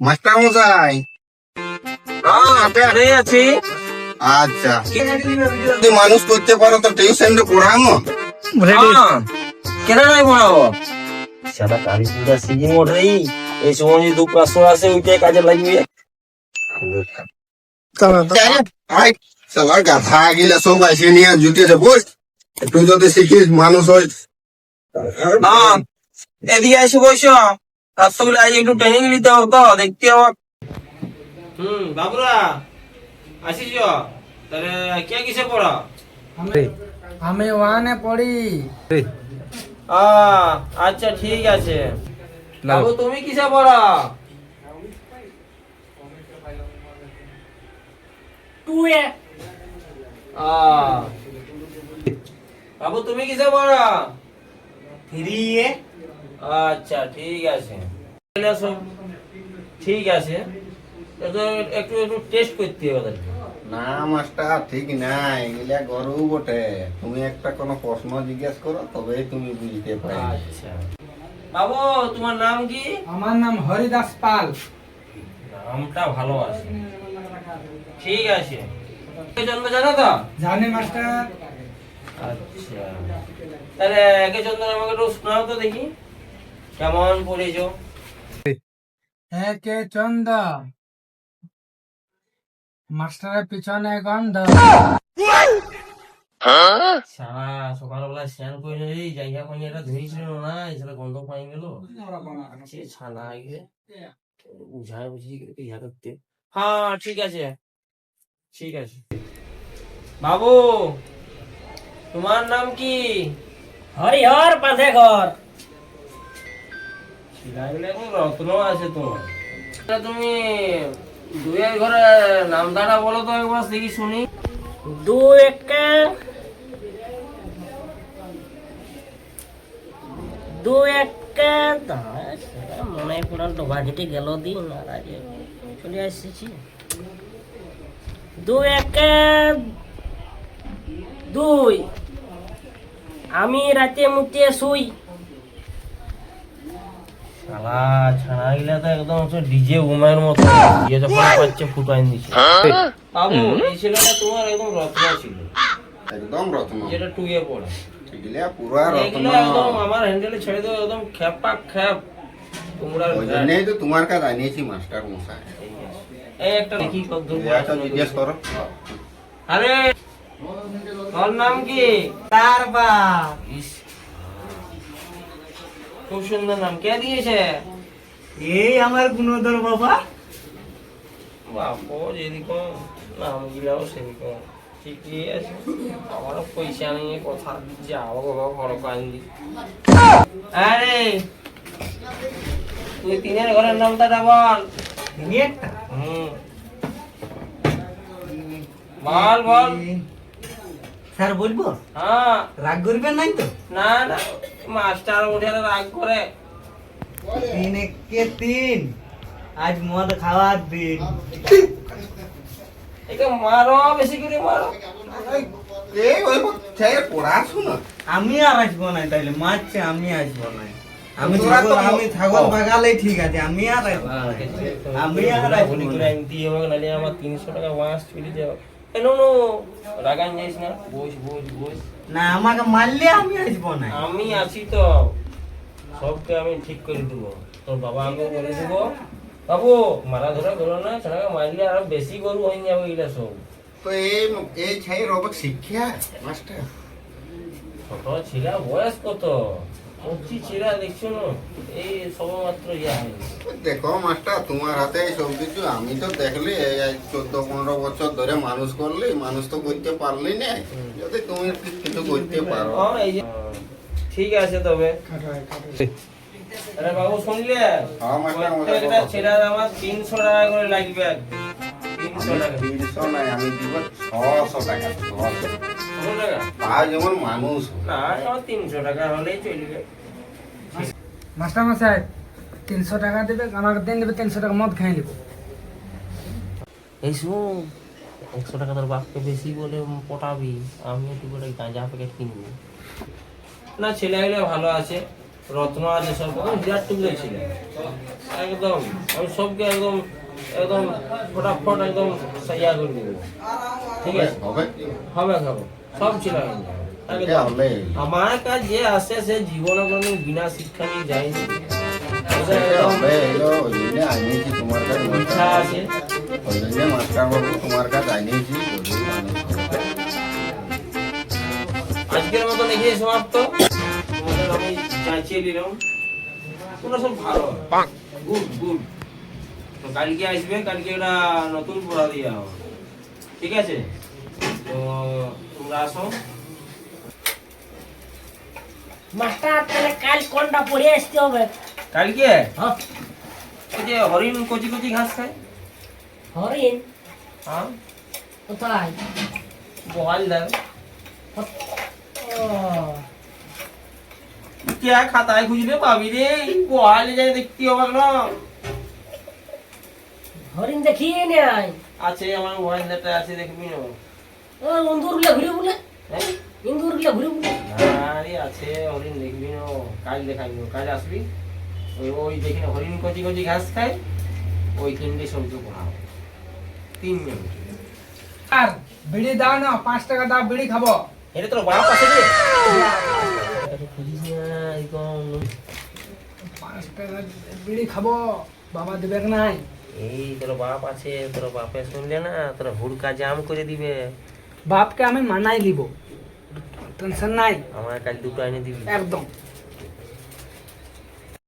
Master মশাই আরে আছি। আচ্ছা। যদি মানুষ করতে পারো তো টিউশন পড়ানো হ্যাঁ। কেন নাই পড়াবো? সাদা কালী পূজা সিজন ওঠেই এই সময় যদি দু পাঁচশো আসে ওইটাই কাজে লাগবে। গাধা গিলা সব আসে নিয়ে জুটিয়েছে বস। একটু যদি শিখিস মানুষ হয়। হ্যাঁ এদিকে এসে বসো। রাস্তাগুলো আজ একটু ট্রেনিং নিতে হবে দেখতে হবে। হুম বাবুরা আসিস তাহলে কে কিসে পড়া? আমি ওয়ানে পড়ি। আচ্ছা ঠিক আছে। বাবু তুমি কিসে পড়া? টুয়ে। আহ। বাবু তুমি কিসে পড়া? থ্রিয়ে। আচ্ছা ঠিক আছে। তাহলে সব ঠিক আছে। একটু একটু একটু টেস্ট করতে হবে। না মাস্টার ঠিক নাই। এগুলা গরু বটে। তুমি একটা কোনো প্রশ্ন জিজ্ঞেস করো তবেই তুমি বুঝতে পারবে। আচ্ছা। বাবু তোমার নাম কি? আমার নাম হরিদাস পাল। নামটা ভালো আছে। ঠিক আছে। জন্ম জানো তো? জানি মাস্টার। আচ্ছা। তাহলে একে চন্দন আমাকে একটু শোনাও তো দেখি। কেমন পড়েছো? একে চন্দ? মাস্টারের পিছনে গন্ধ। সারা সকালবেলা স্নান করে নিলি জায়গা পানি এটা ধরেছিল না সেটা গন্ধ পাই গেল। সে ছানা আগে বুঝায় বুঝি ইহা করতে। হ্যাঁ ঠিক আছে ঠিক আছে। বাবু তোমার নাম কি? হরিহর পাধে ঘর রত্ন আছে তোমার। তুমি বলো তো একবার দেখি শুনি। দু দু মনে ঘেটে গেল দিন আর আজ চলে এসেছি দু একে দুই। আমি রাতে মুটিয়ে শুই। শালা ছানা গিলা তো একদম ডিজে উমের মতো। যখন পাচ্ছে ফুটাই দিছে বাবু এই ছেলেটা তোমার একদম রত্ন ছিল। একদম রত্ন। যেটা টুয়ে পড়ে। এগুলা পুরা রত্ন। একদম আমার হ্যান্ডেলে ছেড়ে দেবো একদম খেপা খেপ তোমরা ওই জন্যই তো তোমার কাছে আনিয়েছি মাস্টার মশাই। এই একটা দেখি কত দূর একটা জিজ্ঞেস করো। আরে তোর নাম কি? তার বা খুব সুন্দর নাম। কে দিয়েছে? এই আমার গুণধর বাবা। বাপো যেরকম নাম গিলাও সেরকম। ঠিকই আছে। আমারও পয়সা নিয়ে কথা যাব বাবা ঘর কান্দি আরে তুই তিনের ঘরের নামটা বল। হুম। বল বল। স্যার বলব? হ্যাঁ। রাগ করবেন নাই তো? না না মাস্টার উঠে রাগ করে। তিন একে তিন। আজ মদ খাওয়ার দিন। একে মারো বেশি করে মারো। এই ওই ছেলে পড়াশোনা? আমি আর আসব না তাইলে মারছে আমি আসব না আমি তো- ছাগল আমি ছাগল ভাগালেই ঠিক আছে আমি আর আমি আর আসব না। দিয়ে হবে নাহলে আমার তিনশো টাকা মাস চলে যাবে। এ নো নো রাগান যাইস না? বস বস বস। না আমাকে মারলে আমি আসব না। আমি আছি তো। সবকে আমি ঠিক করে দেবো। তোর বাবা আমাকে বলে দেবো। বাবু মারা ধরা করো না ছেলেকে মারলে আরও বেশি গরু হয়ে যাবে এগুলা সব। তো এই এই ছেলে অবাক শিক্ষা মাস্টার? ছোট ছিলা বয়স কত? দেখো মাস্টার তোমার হাতে সব কিছু আমি তো দেখলি চোদ্দ পনেরো বছর ধরে মানুষ করলি মানুষ তো করতে পারলি না। যদি তুমি কিছু করতে পারো। ঠিক আছে তবে। আরে বাবু শুনলে? হ্যাঁ, বাবা। ছেলের আমার তিনশো টাকা করে লাগবে তিনশো টাকা। তিনশো আমি দিব ছশো টাকা ছশো। টাকা? তা যেমন মানুষ। না তিনশো টাকা হলেই চলবে। মাস্টার মশাই তিনশো টাকা দেবে আমাকে দিন দেবে তিনশো টাকা মদ খাই নেব। এই শুন একশো টাকা তোর বাপকে বেশি বলে পটাবি আমিও তুই বলে গাঁজা প্যাকেট কিনবো না ছেলেগুলো ভালো আছে। রত্ন আছে সব। একদম বিরাট টুকরে ছিল। একদম আমি সবকে একদম একদম ফটাফট একদম সাইয়া করে দেবো। ঠিক আছে? হবে? হবে খাব সব ছিল আমার কাছে যে আসে সে জীবনে কোনো বিনা শিক্ষা নিয়ে যায়নি। ইচ্ছা আছে। ওই জন্য তোমার আনিয়েছি। আজকের মতন এগিয়ে সমাপ্ত। আমি চাইছিয়ে নিলাম তোমরা সব ভালো। গুড গুড তো কালকে আসবে কালকে একটা নতুন পড়া দিয়ে হবে। ঠিক আছে? তো তোমরা আসো। মাস্টার তাহলে কাল কোনটা পড়ে আসতে হবে? কালকে? হ্যাঁ। ওই যে হরিণ কচি কচি ঘাস খায়। হরিণ? হ্যাঁ। কোথায়? বহাল দেয় ও। কে খাতায় খুঁজলে পাবি রে? বহালে যাই দেখতে হবে না। হরিণ দেখিয়ে নেয় আছে আমার মোবাইল ডাটা আছে দেখবি না ও ইন্দুরগুলো ঘুরে বলে। হ্যাঁ? ইন্দুরগুলো ঘুরে বলে। আরে আছে হরিণ দেখবি না কাল দেখাবি কাল আসবি। ওই ওই দেখি না হরিণ কচি কচি ঘাস খায়। ওই তিনটে সবজি পড়াও তিন মিনিট। আর বিড়ি দাও না পাঁচ টাকা দাও বিড়ি খাব। এটা তোর বাপ আছে রে পাঁচ টাকা বিড়ি খাব বাবা দেবে নাই। এই তোর বাপ আছে তোর বাপে শুনলে না তোর হুড়কা জাম করে দিবে। বাপকে আমি মানাই লিব টেনশন নাই। আমার কাল দুটো এনে দিবি। একদম।